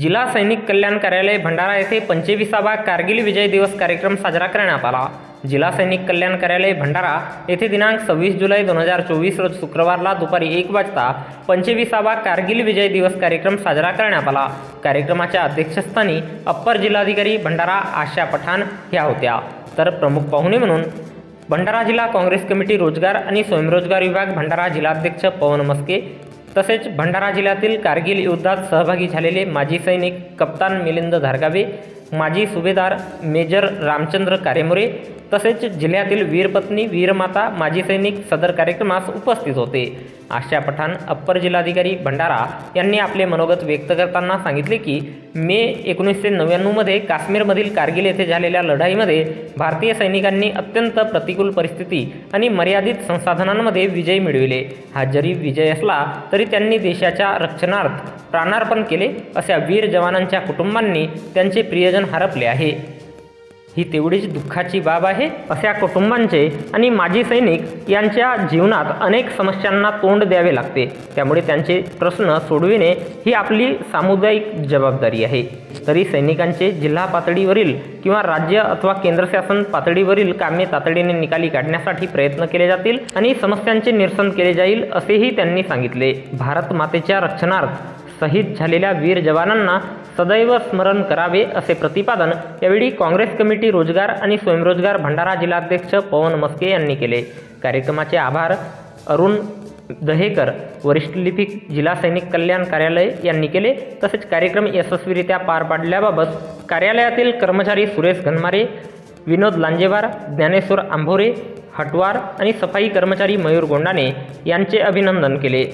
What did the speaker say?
जिल्हा सैनिक कल्याण कार्यालय भंडारा येथे पंचवीसावा कारगिल विजय दिवस कार्यक्रम साजरा करण्यात आला. जिल्हा सैनिक कल्याण कार्यालय भंडारा येथे दिनांक सव्वीस जुलै दोन हजार चोवीस रोज शुक्रवारला दुपारी एक वाजता पंचवीसावा कारगिल विजय दिवस कार्यक्रम साजरा करण्यात आला. कार्यक्रमाच्या अध्यक्षस्थानी अप्पर जिल्हाधिकारी भंडारा आशा पठाण ह्या होत्या. तर प्रमुख पाहुणे म्हणून भंडारा जिल्हा काँग्रेस कमिटी रोजगार आणि स्वयंरोजगार विभाग भंडारा जिल्हाध्यक्ष पवन मस्के तसेच भंडारा जिल्ह्यातील कारगिल युद्धात सहभागी झालेले माजी सैनिक कप्तान मिलिंद धारगावे माजी सुभेदार मेजर रामचंद्र कारेमोरे तसेच जिल्ह्यातील वीरपत्नी वीरमाता माजी सैनिक सदर कार्यक्रमास उपस्थित होते. आशा पठाण अप्पर जिल्हाधिकारी भंडारा यांनी आपले मनोगत व्यक्त करताना सांगितले की मे एकोणीसशे नव्याण्णवमध्ये काश्मीरमधील कारगिल येथे झालेल्या लढाईमध्ये भारतीय सैनिकांनी अत्यंत प्रतिकूल परिस्थिती आणि मर्यादित संसाधनांमध्ये विजय मिळविले. हा जरी विजय असला तरी त्यांनी देशाच्या रक्षणार्थ प्राणार्पण केले अशा वीर जवानांच्या कुटुंबांनी त्यांचे प्रियजन हरपले आहे. ही तेवढीच दुःखाची बाब आहे अशा कुटुंबांचे आणि माजी सैनिक यांच्या जीवनात अनेक समस्यांना तोंड द्यावे लागते. त्यामुळे त्यांचे प्रश्न सोडविणे ही आपली सामुदायिक जबाबदारी आहे. तरी सैनिकांचे जिल्हा पातळीवरील किंवा राज्य अथवा केंद्र शासन पातळीवरील कामे तातडीने निकाली काढण्यासाठी प्रयत्न केले जातील आणि समस्यांचे निरसन केले जाईल असेही त्यांनी सांगितले. भारत मातेच्या रक्षणार्थ शहीद झालेल्या वीर जवानांना सदैव स्मरण करावे असे प्रतिपादन यावेळी काँग्रेस कमिटी रोजगार आणि स्वयंरोजगार भंडारा जिल्हाध्यक्ष पवन मस्के यांनी केले. कार्यक्रमाचे आभार अरुण दहेकर वरिष्ठ लिपिक जिल्हा सैनिक कल्याण कार्यालय यांनी केले. तसेच कार्यक्रम यशस्वीरित्या पार पाडल्याबाबत कार्यालयातील कर्मचारी सुरेश घनमारे विनोद लांजेवार ज्ञानेश्वर आंभोरे हटवार आणि सफाई कर्मचारी मयूर गोंडाने यांचे अभिनंदन केले.